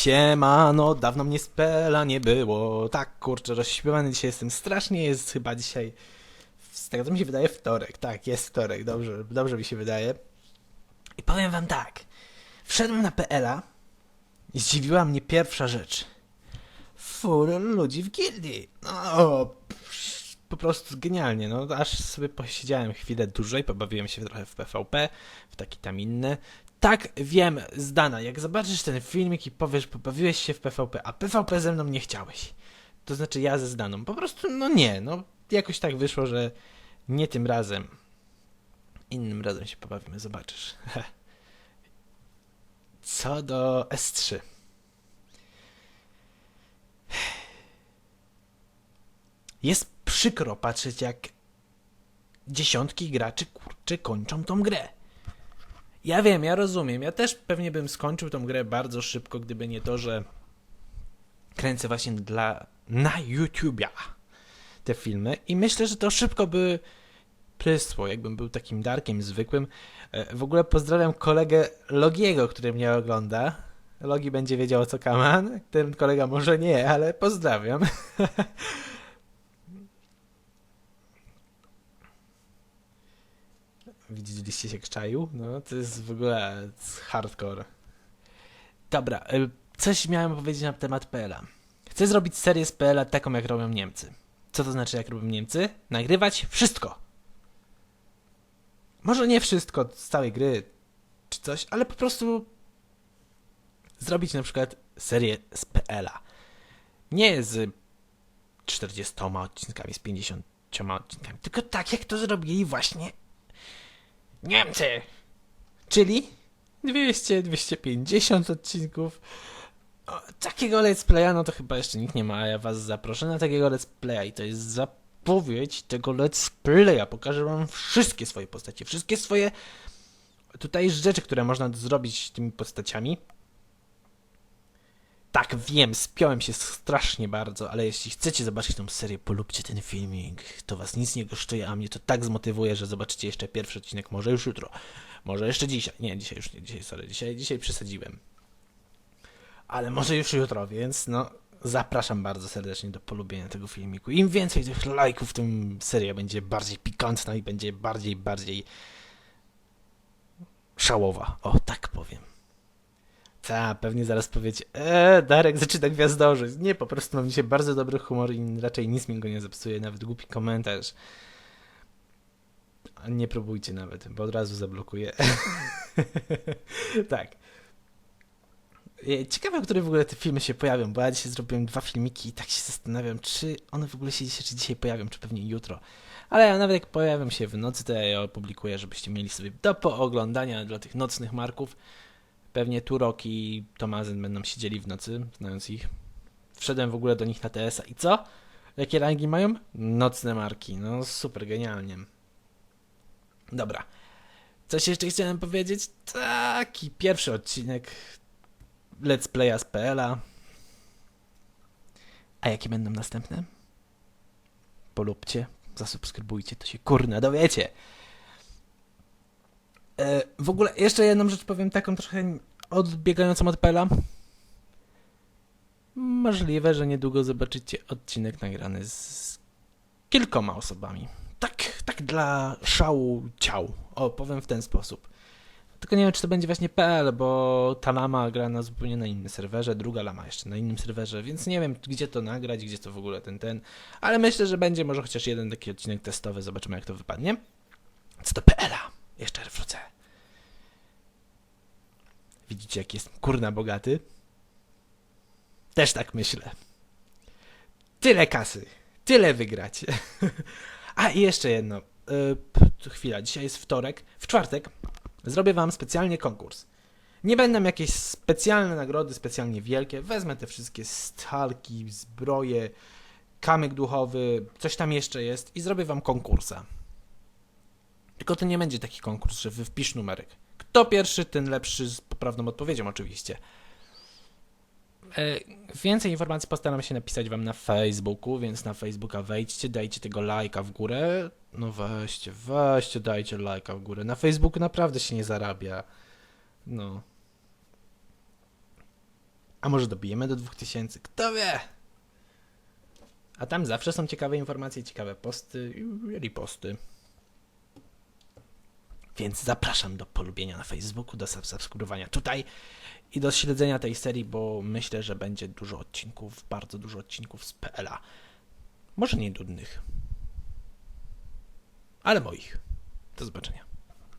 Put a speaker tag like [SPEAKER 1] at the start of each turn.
[SPEAKER 1] Siemano, dawno mnie spela nie było. Tak, kurczę, rozśpiewany dzisiaj jestem strasznie, jest chyba dzisiaj, z tego co mi się wydaje, wtorek. Tak, jest wtorek, dobrze, dobrze mi się wydaje. I powiem wam tak, wszedłem na PL-a i zdziwiła mnie pierwsza rzecz. Fura ludzi w gildii. No, po prostu genialnie, no, aż sobie posiedziałem chwilę dłużej, pobawiłem się trochę w PvP, w taki tam inny. Tak, wiem, Zdana, jak zobaczysz ten filmik i powiesz, pobawiłeś się w PvP, a PvP ze mną nie chciałeś. To znaczy ja ze Zdaną. Po prostu, no nie, no jakoś tak wyszło, że nie tym razem. Innym razem się pobawimy, zobaczysz. Co do S3. Jest przykro patrzeć, jak dziesiątki graczy kurczę kończą tą grę. Ja wiem, ja rozumiem. Ja też pewnie bym skończył tą grę bardzo szybko, gdyby nie to, że kręcę właśnie dla na YouTubia te filmy i myślę, że to szybko by prysło, jakbym był takim Darkiem zwykłym. E, W ogóle pozdrawiam kolegę Logiego, który mnie ogląda. Logi będzie wiedział o co kaman, ten kolega może nie, ale pozdrawiam. Widzieliście się czaił? No, to jest w ogóle hardcore. Dobra, y, coś miałem powiedzieć na temat PL-a. Chcę zrobić serię z PL-a taką, jak robią Niemcy. Co to znaczy, jak robią Niemcy? Nagrywać wszystko. Może nie wszystko z całej gry, czy coś, ale po prostu zrobić na przykład serię z PL-a. Nie z 40 odcinkami, z 50 odcinkami, tylko tak, jak to zrobili właśnie Niemcy! Czyli 200-250 odcinków. O, takiego let's playa, no to chyba jeszcze nikt nie ma, a ja was zaproszę na takiego let's playa i to jest zapowiedź tego let's playa. Pokażę wam wszystkie swoje postacie, wszystkie swoje tutaj rzeczy, które można zrobić tymi postaciami. Tak, wiem, spiąłem się strasznie bardzo, ale jeśli chcecie zobaczyć tą serię, polubcie ten filmik. To was nic nie kosztuje, a mnie to tak zmotywuje, że zobaczycie jeszcze pierwszy odcinek, może już jutro, może jeszcze dzisiaj. Nie, dzisiaj już nie, dzisiaj, sorry, dzisiaj, dzisiaj przesadziłem. Ale może już jutro, więc no, zapraszam bardzo serdecznie do polubienia tego filmiku. Im więcej tych lajków, tym seria będzie bardziej pikantna i będzie bardziej, bardziej szałowa. O, tak powiem. Ta, pewnie zaraz powiecie, eee, Darek zaczyna gwiazdożyć. Nie, po prostu mam dzisiaj bardzo dobry humor i raczej nic mi go nie zepsuje, nawet głupi komentarz. Nie próbujcie nawet, bo od razu zablokuję. tak. E, Ciekawe, które w ogóle te filmy się pojawią, bo ja dzisiaj zrobiłem dwa filmiki i tak się zastanawiam, czy one w ogóle się dzisiaj, czy dzisiaj pojawią, czy pewnie jutro. Ale nawet jak pojawią się w nocy, to ja je opublikuję, żebyście mieli sobie do pooglądania dla tych nocnych marków. Pewnie Turok i Tomazyn będą siedzieli w nocy, znając ich. Wszedłem w ogóle do nich na TS-a i co? Jakie rangi mają? Nocne marki. No super, genialnie. Dobra. Coś jeszcze chciałem powiedzieć? Taki pierwszy odcinek Let's Playa z PL-a. A jakie będą następne? Polubcie, zasubskrybujcie, to się kurna dowiecie. E, w ogóle jeszcze jedną rzecz powiem taką trochę odbiegającą od PL-a. Możliwe, że niedługo zobaczycie odcinek nagrany z kilkoma osobami. Tak, tak dla szału ciał. O, powiem w ten sposób. Tylko nie wiem, czy to będzie właśnie PL, bo ta lama gra na zupełnie na innym serwerze, druga lama jeszcze na innym serwerze, więc nie wiem, gdzie to nagrać, gdzie to w ogóle ten, ten. Ale myślę, że będzie może chociaż jeden taki odcinek testowy, zobaczymy jak to wypadnie. Co do PL-a, jeszcze wrócę. Widzicie, jak jest kurna bogaty? Też tak myślę. Tyle kasy, tyle wygrać. A i jeszcze jedno. P- chwila, dzisiaj jest wtorek. W czwartek zrobię wam specjalnie konkurs. Nie będą jakieś specjalne nagrody, specjalnie wielkie. Wezmę te wszystkie stalki, zbroje, kamyk duchowy, coś tam jeszcze jest i zrobię wam konkursa. Tylko to nie będzie taki konkurs, że wy wpisz numerek. Kto pierwszy, ten lepszy z poprawną odpowiedzią oczywiście. E, Więcej informacji postaram się napisać wam na Facebooku, więc na Facebooka wejdźcie, dajcie tego lajka w górę. No weźcie, weźcie, dajcie lajka w górę. Na Facebooku naprawdę się nie zarabia. No. A może dobijemy do 2000? Kto wie? A tam zawsze są ciekawe informacje, ciekawe posty i reposty. Więc zapraszam do polubienia na Facebooku, do sub- subskrybowania tutaj i do śledzenia tej serii, bo myślę, że będzie dużo odcinków, bardzo dużo odcinków z PLA. Może nie nudnych, ale moich. Do zobaczenia.